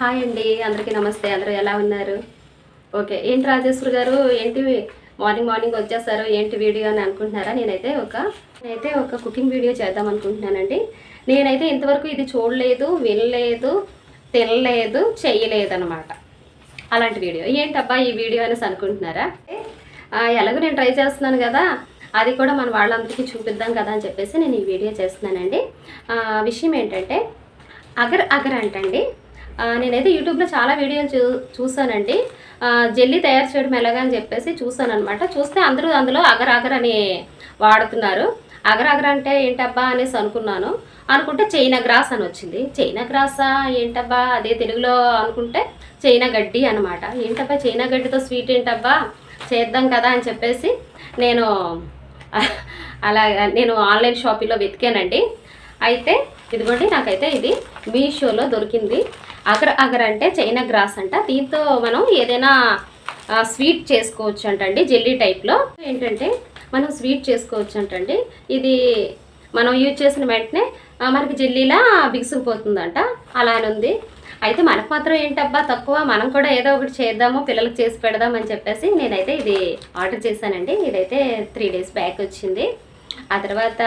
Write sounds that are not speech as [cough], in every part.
Hi అండి అందరికీ నమస్తే అందరూ ఎలా ఉన్నారు? ఓకే ఏంటి రాజేశ్వర్ గారు? ఏంటి మార్నింగ్ మార్నింగ్ వచ్చేస్తారు ఏంటి వీడియో అని అనుకుంటున్నారా? నేనైతే ఒక నేనైతే ఒక కుకింగ్ వీడియో చేద్దాం అనుకుంటున్నానండి. నేనైతే ఇంతవరకు ఇది చూడలేదు వినలేదు తినలేదు చెయ్యలేదు అనమాట అలాంటి వీడియో ఏంటబ్బా ఈ వీడియో అనేసి అనుకుంటున్నారా? ఎలాగో నేను ట్రై చేస్తున్నాను కదా. అది కూడా మన వాళ్ళందరికీ చూపిద్దాం కదా అని చెప్పేసి నేను ఈ వీడియో చేస్తున్నానండి. విషయం ఏంటంటే అగర్ అగర్ అంటండి. నేనైతే యూట్యూబ్లో చాలా వీడియోలు చూ చూసానండి జెల్లీ తయారు చేయడం ఎలాగా అని చెప్పేసి చూసాను అనమాట చూస్తే అందరూ అందులో అగర్ అగర్ అని వాడుతున్నారు. అగర్ అగర్ అంటే ఏంటబ్బా అనేసి అనుకున్నాను. అనుకుంటే చైనా గ్రాస్ అని వచ్చింది. చైనా గ్రాసా ఏంటబ్బా? అదే తెలుగులో అనుకుంటే చైనా గడ్డి అనమాట ఏంటబ్బా చైనా గడ్డితో స్వీట్ ఏంటబ్బా? చేద్దాం కదా అని చెప్పేసి నేను అలా నేను ఆన్లైన్ షాపింగ్లో వెతికానండి. అయితే ఇదిగోండి నాకైతే ఇది మీషోలో దొరికింది. అగర్ అగర్ అంటే చైనా గ్రాస్ అంట. దీంతో మనం ఏదైనా స్వీట్ చేసుకోవచ్చు అంటండి జెల్లీ టైప్లో. ఏంటంటే మనం స్వీట్ చేసుకోవచ్చు అంటండి ఇది మనం యూజ్ చేసిన వెంటనే మనకి జెల్లీలా బిగుసుకుపోతుందంట. అలా అని ఉంది. అయితే మనకు మాత్రం ఏంటబ్బా తక్కువ మనం కూడా ఏదో ఒకటి చేద్దాము పిల్లలకు చేసి పెడదాం అని చెప్పేసి నేనైతే ఇది ఆర్డర్ చేశానండి. ఇదైతే త్రీ డేస్ బ్యాక్ వచ్చింది. ఆ తర్వాత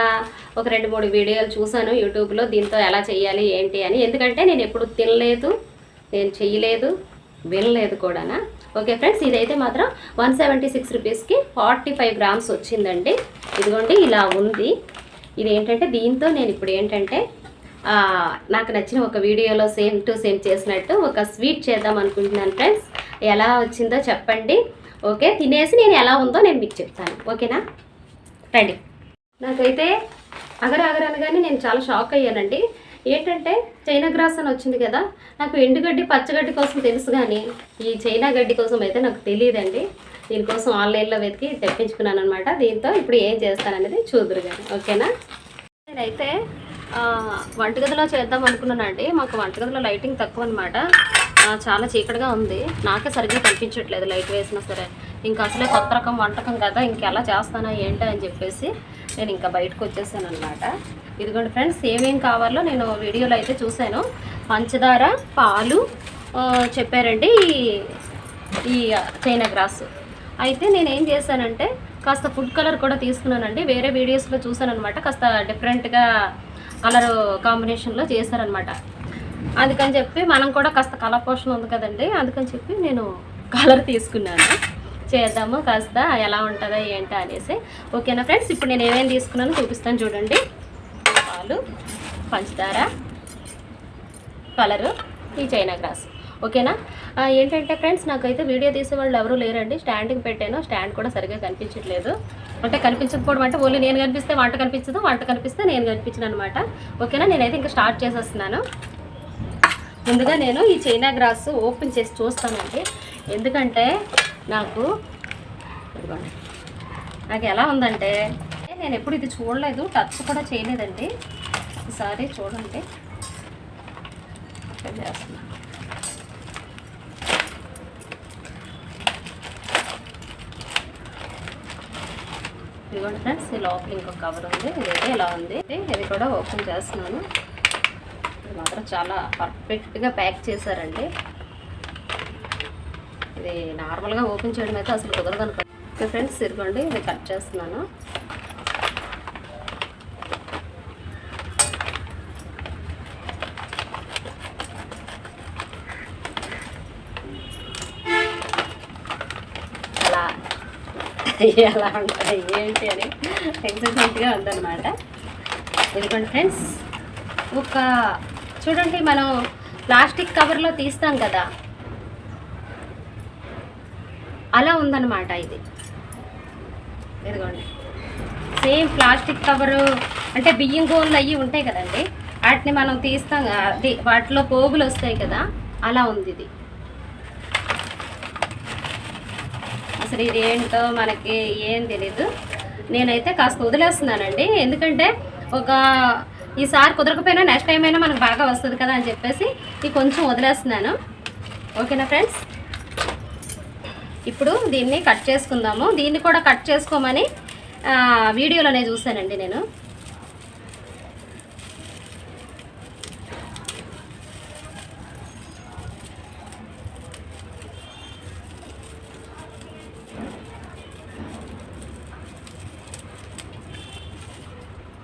ఒక రెండు మూడు వీడియోలు చూశాను యూట్యూబ్లో దీంతో ఎలా చేయాలి ఏంటి అని. ఎందుకంటే నేను ఎప్పుడు తినలేదు నేను చేయలేదు వినలేదు కూడానా. ఓకే ఫ్రెండ్స్ ఇదైతే మాత్రం వన్ సెవెంటీ సిక్స్ రూపీస్కి ఫార్టీ ఫైవ్ గ్రామ్స్ వచ్చిందండి. ఇదిగోండి ఇలా ఉంది. ఇది ఏంటంటే దీంతో నేను ఇప్పుడు ఏంటంటే నాకు నచ్చిన ఒక వీడియోలో సేమ్ టు సేమ్ చేసినట్టు ఒక స్వీట్ చేద్దాం అనుకుంటున్నాను ఫ్రెండ్స్. ఎలా వచ్చిందో చెప్పండి. ఓకే తినేసి నేను ఎలా ఉందో నేను మీకు చెప్తాను. ఓకేనా? రండి. నాకైతే అగర అగర అనగానే నేను చాలా షాక్ అయ్యానండి. ఏంటంటే చైనా గ్రాస్ అని వచ్చింది కదా నాకు ఎండుగడ్డి పచ్చగడ్డి కోసం తెలుసు కానీ ఈ చైనా గడ్డి కోసం అయితే నాకు తెలియదండి. దీనికోసం ఆన్లైన్లో వెతికి తెప్పించుకున్నాను అనమాట దీంతో ఇప్పుడు ఏం చేస్తాననేది చూదురు కానీ ఓకేనా? నేనైతే వంటగదిలో చేద్దాం అనుకున్నానండి మాకు వంటగదిలో లైటింగ్ తక్కువ అనమాట చాలా చీకటిగా ఉంది. నాకే సరిగ్గా కనిపించట్లేదు లైట్ వేసినా సరే. ఇంకా అసలే కొత్త రకం వంటకం కదా ఇంకెలా చేస్తానా ఏంటి అని చెప్పేసి నేను ఇంకా బయటకు వచ్చేసాను అనమాట ఇదిగోండి ఫ్రెండ్స్ ఏమేం కావాలో నేను వీడియోలో అయితే చూశాను. పంచదార పాలు చెప్పారండి ఈ- ఈ చైనా గ్రాస్. అయితే నేను ఏం చేశానంటే కాస్త ఫుడ్ కలర్ కూడా తీసుకున్నానండి. వేరే వీడియోస్లో చూసాను అనమాట కాస్త డిఫరెంట్గా కలర్ కాంబినేషన్లో చేశారనమాట అందుకని చెప్పి మనం కూడా కాస్త కలర్ పోషన్ ఉంది కదండి అందుకని చెప్పి నేను కలర్ తీసుకున్నాను. చేద్దాము కాస్త ఎలా ఉంటుందో ఏంటో అనేసి. ఓకేనా ఫ్రెండ్స్? ఇప్పుడు నేను ఏమేమి తీసుకున్నానో చూపిస్తాను చూడండి. పాలు పంచదార కలరు ఈ చైనా గ్రాస్. ఓకేనా? ఏంటంటే ఫ్రెండ్స్ నాకైతే వీడియో తీసే వాళ్ళు ఎవరూ లేరండి. స్టాండింగ్ పెట్టాను. స్టాండ్ కూడా సరిగ్గా కనిపించట్లేదు. అంటే కనిపించకపోవడం అంటే ఓన్లీ నేను కనిపిస్తే వంట కనిపించదు. వంట కనిపిస్తే నేను కనిపించను అనమాట ఓకేనా? నేనైతే ఇంకా స్టార్ట్ చేసేస్తున్నాను. ముందుగా నేను ఈ చైనా గ్రాస్ ఓపెన్ చేసి చూస్తానండి. ఎందుకంటే నాకు నాకు ఎలా ఉందంటే నేను ఎప్పుడు ఇది చూడలేదు టచ్ కూడా చేయలేదండి. ఈసారి చూడండి. చేస్తున్నాను చేస్తున్నా. ఇదిగోండి ఫ్రెండ్స్ ఈ లోపల ఇంకొక కవర్ ఉంది. ఇదైతే ఇలా ఉంది. ఇది కూడా ఓపెన్ చేస్తున్నాను. ఇది మాత్రం చాలా పర్ఫెక్ట్గా ప్యాక్ చేశారండి. ఇది నార్మల్గా ఓపెన్ చేయడం అయితే అసలు కుదరదు అనుకో ఫ్రెండ్స్ ఇదిగోండి ఇది కట్ చేస్తున్నాను. అలా [laughs] ఎలా ఉంటుంది ఏంటి అని ఎక్సైట్మెంట్గా ఉందన్నమాట. ఎందుకంటే ఫ్రెండ్స్ ఒక చూడండి మనం ప్లాస్టిక్ కవర్లో తీస్తాం కదా. అలా ఉందన్నమాట ఇది. ఇదిగోండి. సేమ్ ప్లాస్టిక్ కవరు అంటే బియ్యం గోళ్ళు అవి ఉంటాయి కదండి. వాటిని మనం తీస్తాం కదా, అది వాటిలో పోగులు వస్తాయి కదా అలా ఉంది ఇది. అసలు ఇది ఏంటో మనకి ఏం తెలీదు. నేనైతే కాస్త వదిలేస్తున్నానండి. ఎందుకంటే ఒక ఈసారి కుదరకపోయినా నెక్స్ట్ టైం అయినా మనకు బాగా వస్తుంది కదా అని చెప్పేసి ఇది కొంచెం వదిలేస్తున్నాను. ఓకేనా ఫ్రెండ్స్? ఇప్పుడు దీన్ని కట్ చేసుకుందాము. దీన్ని కూడా కట్ చేసుకోమని వీడియోలోనే చూశానండి నేను.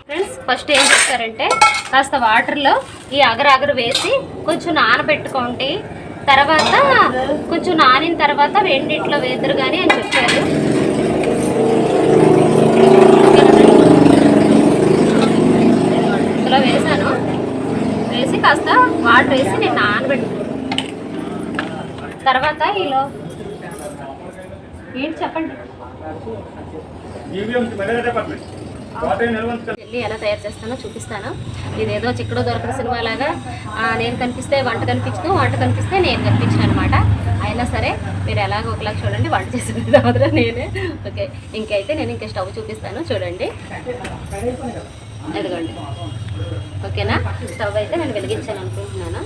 ఫ్రెండ్స్ ఫస్ట్ ఏం చేస్తారంటే కాస్త వాటర్లో ఈ అగరు అగరు వేసి కొంచెం నానబెట్టుకోండి తర్వాత కొంచెం నానిన తర్వాత వెండిట్లో వేదురు కానీ అని చెప్పారు. ఇందులో వేసాను. వేసి కాస్త వాటర్ వేసి నేను నానబెట్టు తర్వాత ఈలో ఏంటి చెప్పండి. వెళ్ళి ఎలా తయారు చేస్తానో చూపిస్తాను. ఇదేదో చిక్కడో దొరకని సినిమా లాగా నేను కనిపిస్తే వంట కనిపించను వంట కనిపిస్తే నేను కనిపించను అనమాట అయినా సరే మీరు ఎలాగో ఒకలా చూడండి వంట చేసిన తర్వాత నేనే. ఓకే ఇంకైతే నేను ఇంకా స్టవ్ చూపిస్తాను చూడండి. ఎదగండి ఓకేనా? స్టవ్ అయితే నేను వెలిగించాను అనుకుంటున్నాను.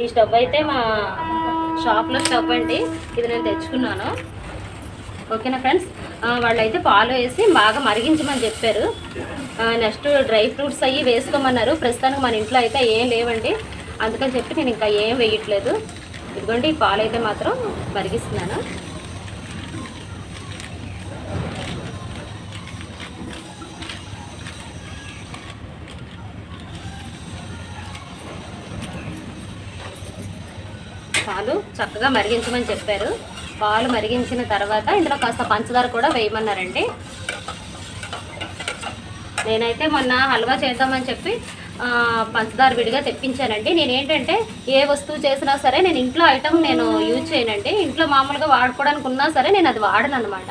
ఈ స్టవ్ అయితే మా షాప్లో స్టవ్ అండి. ఇది నేను తెచ్చుకున్నాను. ఓకేనా ఫ్రెండ్స్? వాళ్ళైతే పాలు వేసి బాగా మరిగించమని చెప్పారు. నెక్స్ట్ డ్రై ఫ్రూట్స్ అవి వేసుకోమన్నారు. ప్రస్తుతానికి మన ఇంట్లో అయితే ఏం లేవండి. అందుకని చెప్పి నేను ఇంకా ఏం వేయట్లేదు. ఇదిగోండి ఈ పాలు అయితే మాత్రం మరిగిస్తున్నాను. చక్కగా మరిగించమని చెప్పారు. పాలు మరిగించిన తర్వాత ఇందులో కాస్త పంచదార కూడా వేయమన్నారండి. నేనైతే మొన్న హల్వా చేద్దామని చెప్పి పంచదార విడిగా తెప్పించానండి. నేను ఏంటంటే ఏ వస్తువు చేసినా సరే నేను ఇంట్లో ఐటమ్ నేను యూజ్ చేయనండి. ఇంట్లో మామూలుగా వాడుకోవడానికి ఉన్నా సరే నేను అది వాడను అనమాట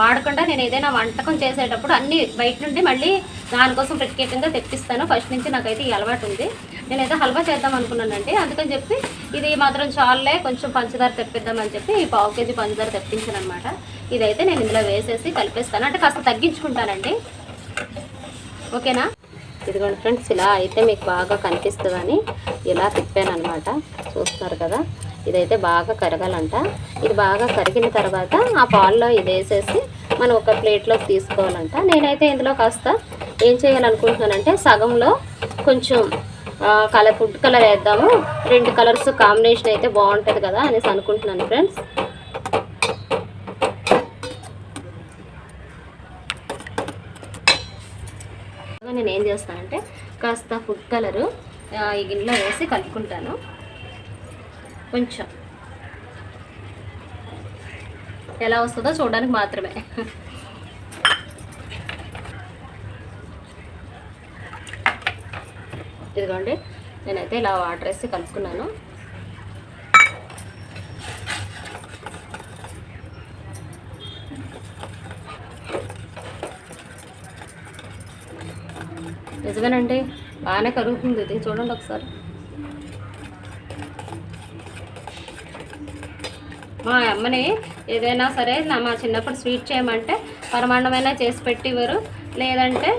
వాడకుండా నేను ఏదైనా వంటకం చేసేటప్పుడు అన్ని బయట నుండి మళ్ళీ దానికోసం ప్రత్యేకంగా తెప్పిస్తాను. ఫస్ట్ నుంచి నాకైతే ఈ అలవాటు ఉంది. నేనైతే హల్వా చేద్దాం అనుకున్నానండి. అందుకని చెప్పి ఇది మాత్రం చాలులే కొంచెం పంచదార తెప్పిద్దామని చెప్పి ఈ పావు కేజీ పంచదార తెప్పించాను అనమాట ఇదైతే నేను ఇందులో వేసేసి కలిపేస్తాను. అంటే కాస్త తగ్గించుకుంటానండి. ఓకేనా? ఇదిగోండి ఫ్రెండ్స్ ఇలా అయితే మీకు బాగా కనిపిస్తుందని ఇలా తిప్పాను అనమాట చూస్తున్నారు కదా? ఇదైతే బాగా కరగాలంట. ఇది బాగా కరిగిన తర్వాత ఆ పాల్లో ఇది వేసేసి మనం ఒక ప్లేట్లోకి తీసుకోవాలంట. నేనైతే ఇందులో కాస్త ఏం చేయాలనుకుంటున్నానంటే సగంలో కొంచెం కలర్ ఫుడ్ కలర్ వేద్దాము. రెండు కలర్స్ కాంబినేషన్ అయితే బాగుంటుంది కదా అనేసి అనుకుంటున్నాను ఫ్రెండ్స్ నేను ఏం చేస్తానంటే కాస్త ఫుడ్ కలరు ఈ గిన్నెలో వేసి కలుపుకుంటాను. కొంచెం. ఎలా వస్తుందో చూడడానికి మాత్రమే. ఇదిగోండి నేనైతే ఇలా వాటర్ వేసి కలుపుకున్నాను. నిజమేనండి బాగానే కరుగుతుంది ఇది. చూడండి ఒకసారి. మా అమ్మని ఏదైనా సరే నా మా చిన్నప్పుడు స్వీట్ చేయమంటే పరమాన్నమైనా చేసి పెట్టివ్వరు లేదంటే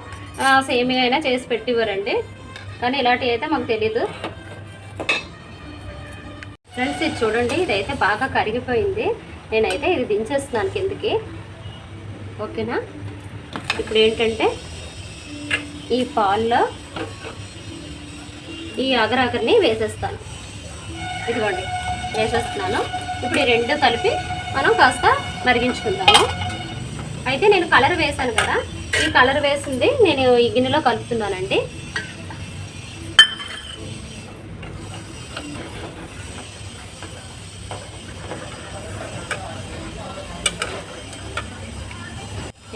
సేమియా అయినా చేసి పెట్టివ్వరండి కానీ ఇలాంటివి అయితే మాకు తెలీదు. ఫ్రెండ్స్ ఇది చూడండి ఇదైతే బాగా కరిగిపోయింది. నేనైతే ఇది దించేస్తున్నాను కిందకి. ఓకేనా? ఇప్పుడు ఏంటంటే ఈ పాల్లో ఈ అగరగర్ని వేసేస్తాను. ఇదిగోండి వేసేస్తున్నాను. ఇప్పుడు ఈ రెండు కలిపి మనం కాస్త మరిగించుకుందాము. అయితే నేను కలర్ వేసాను కదా ఈ కలర్ వేసింది నేను ఈ గిన్నెలో కలుపుతున్నానండి.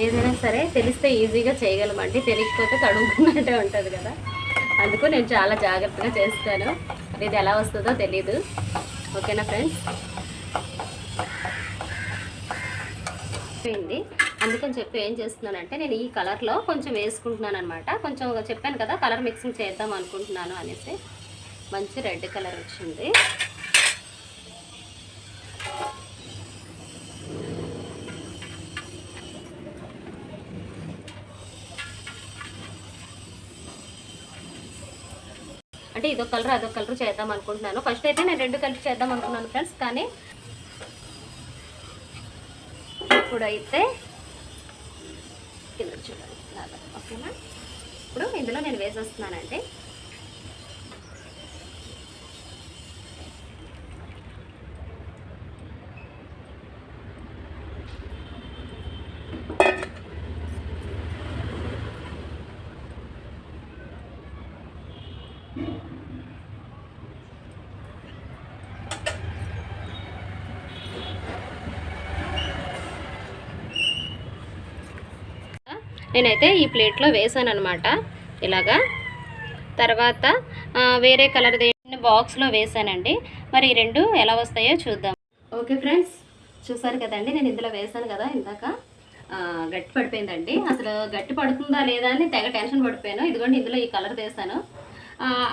ఏదైనా సరే తెలిస్తే ఈజీగా చేయగలమండి. తెలియకపోతే తడుముకున్నట్టే ఉంటుంది కదా. అందుకు నేను చాలా జాగ్రత్తగా చేస్తాను. ఇది ఎలా వస్తుందో తెలీదు. ఓకేనా ఫ్రెండ్స్? అయిపోయింది. అందుకని చెప్పి ఏం చేస్తున్నానంటే నేను ఈ కలర్లో కొంచెం వేసుకుంటున్నాను అనమాట కొంచెం చెప్పాను కదా కలర్ మిక్సింగ్ చేద్దాం అనుకుంటున్నాను అనేసి. మంచి రెడ్ కలర్ వచ్చింది. అంటే ఇదో కలర్ అదొక కలర్ చేద్దాం అనుకుంటున్నాను. ఫస్ట్ అయితే నేను రెండు కలిపి చేద్దాం అనుకున్నాను ఫ్రెండ్స్ కానీ ఇప్పుడైతే కింద చూడండి. ఓకేనా? ఇప్పుడు ఇందులో నేను వేసేస్తున్నానండి. నేనైతే ఈ ప్లేట్లో వేసాను అనమాట ఇలాగా. తర్వాత వేరే కలర్ దేని బాక్స్లో వేసానండి. మరి ఈ రెండు ఎలా వస్తాయో చూద్దాం. ఓకే ఫ్రెండ్స్ చూసారు కదండి నేను ఇందులో వేసాను కదా ఇందాక. గట్టి పడిపోయిందండి. అసలు గట్టి పడుతుందా లేదా అని తెగ టెన్షన్ పడిపోయాను. ఇదిగోండి ఇందులో ఈ కలర్ వేసాను.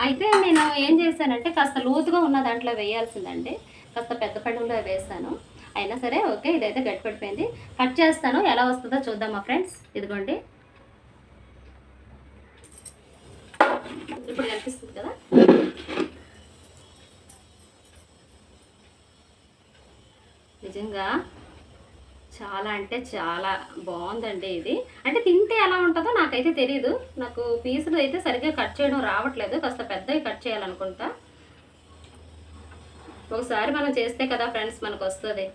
అయితే నేను ఏం చేశానంటే కాస్త లోతుగా ఉన్న దాంట్లో వేయాల్సిందండి. కాస్త పెద్ద పడంలో వేసాను. అయినా సరే ఓకే ఇదైతే గట్టి పడిపోయింది కట్ చేస్తాను. ఎలా వస్తుందో చూద్దాం మా ఫ్రెండ్స్. ఇదిగోండి. ఇప్పుడు కనిపిస్తుంది కదా? నిజంగా చాలా అంటే చాలా బాగుందండి ఇది. అంటే తింటే ఎలా ఉంటుందో నాకైతే తెలియదు నాకు పీసులు అయితే సరిగ్గా కట్ చేయడం రావట్లేదు. కాస్త పెద్దవి కట్ చేయాలనుకుంటా. ఒకసారి మనం చేస్తే కదా ఫ్రెండ్స్ మనకు వస్తుంది.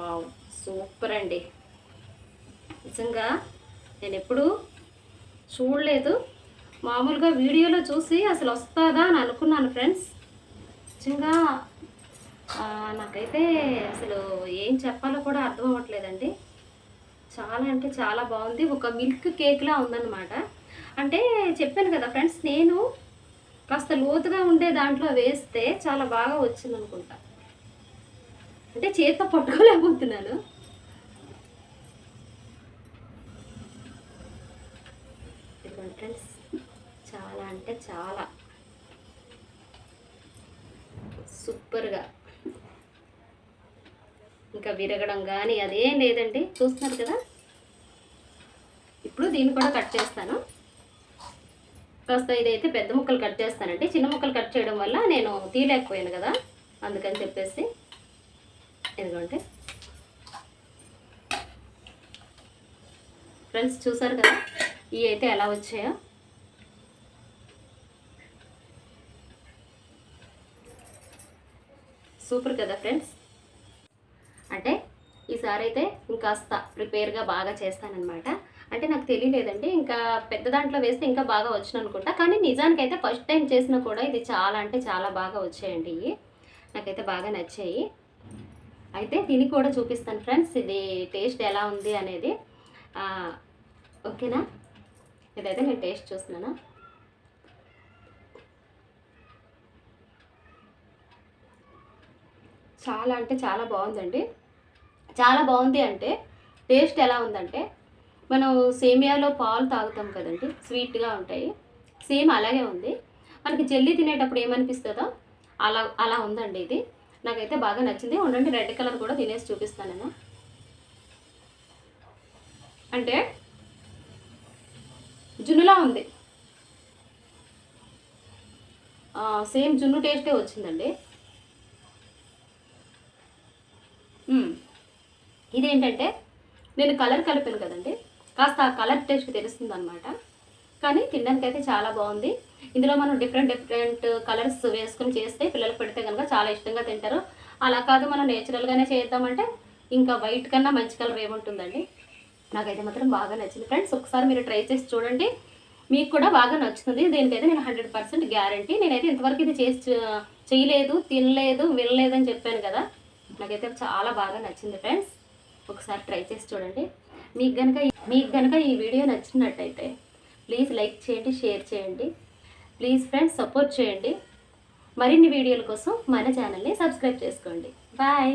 వావ్ సూపర్ అండి. నిజంగా నేను ఎప్పుడు చూడలేదు. మామూలుగా వీడియోలో చూసి అసలు వస్తుందా అని అనుకున్నాను ఫ్రెండ్స్. నిజంగా నాకైతే అసలు ఏం చెప్పాలో కూడా అర్థం అవ్వట్లేదండి. చాలా అంటే చాలా బాగుంది. ఒక మిల్క్ కేక్లా ఉందన్నమాట. అంటే చెప్పాను కదా ఫ్రెండ్స్ నేను కాస్త లోతుగా ఉండే దాంట్లో వేస్తే చాలా బాగా వచ్చింది అనుకుంటా అంటే చేతితో పట్టుకోలేకపోతున్నాను. ఇదిగోండి ఫ్రెండ్స్ చాలా అంటే చాలా. సూపర్గా. ఇంకా విరగడం కానీ అదేం లేదండి. చూస్తున్నారు కదా? ఇప్పుడు దీన్ని కూడా కట్ చేస్తాను. కాస్త ఇదైతే పెద్ద ముక్కలు కట్ చేస్తానండి. చిన్న ముక్కలు కట్ చేయడం వల్ల నేను తీయలేకపోయాను కదా. అందుకని చెప్పేసి ఇదిగోండి. ఫ్రెండ్స్ చూసారు కదా ఇవి అయితే ఎలా వచ్చాయో? సూపర్ కదా ఫ్రెండ్స్? అంటే ఈసారి అయితే ఇంకాస్త ప్రిపేర్గా బాగా చేస్తానన్నమాట. అంటే నాకు తెలియలేదండి ఇంకా పెద్ద దాంట్లో వేస్తే ఇంకా బాగా వచ్చిననుకుంటా. కానీ నిజానికి అయితే ఫస్ట్ టైం చేసినా కూడా ఇది చాలా అంటే చాలా బాగా వచ్చాయండి ఇవి. నాకైతే బాగా నచ్చాయి. అయితే తిని కూడా చూపిస్తాను ఫ్రెండ్స్. ఇది టేస్ట్ ఎలా ఉంది అనేది. ఓకేనా? ఇదైతే నేను టేస్ట్ చూస్తున్నాను? చాలా అంటే చాలా బాగుందండి. చాలా బాగుంది అంటే టేస్ట్ ఎలా ఉందంటే మనం సేమియాలో పాలు తాగుతాం కదండి స్వీట్గా ఉంటాయి. సేమ్ అలాగే ఉంది. మనకి జెల్లీ తినేటప్పుడు ఏమనిపిస్తుందో అలా అలా ఉందండి ఇది. నాకైతే బాగా నచ్చింది. ఉండండి రెడ్ కలర్ కూడా తినేసి చూపిస్తాను నేను. అంటే జున్నులా ఉంది. సేమ్ జున్ను టేస్టే వచ్చిందండి. ఇదేంటంటే నేను కలర్ కలిపాను కదండి. కాస్త ఆ కలర్ టేస్ట్ తెలుస్తుంది అనమాట కానీ తినడానికి అయితే చాలా బాగుంది. ఇందులో మనం డిఫరెంట్ డిఫరెంట్ కలర్స్ వేసుకుని చేస్తే పిల్లలకు పెడితే కనుక చాలా ఇష్టంగా తింటారు. అలా కాదు మనం నేచురల్గానే చేద్దామంటే ఇంకా వైట్ కన్నా మంచి కలర్ ఏముంటుందండి? నాకైతే మాత్రం బాగా నచ్చింది. ఫ్రెండ్స్ ఒకసారి మీరు ట్రై చేసి చూడండి. మీకు కూడా బాగా నచ్చుతుంది. దీనికైతే నేను హండ్రెడ్ పర్సెంట్ గ్యారంటీ నేనైతే ఇంతవరకు ఇది చేసి చేయలేదు తినలేదు వినలేదు అని చెప్పాను కదా. నాకైతే చాలా బాగా నచ్చింది ఫ్రెండ్స్ ఒకసారి ట్రై చేసి చూడండి. మీకు కనుక మీకు కనుక ఈ వీడియో నచ్చినట్టయితే ప్లీజ్ లైక్ చేయండి షేర్ చేయండి. ప్లీజ్ ఫ్రెండ్స్ సపోర్ట్ చేయండి. మరిన్ని వీడియోల కోసం మన ఛానల్ని సబ్స్క్రైబ్ చేసుకోండి. బాయ్.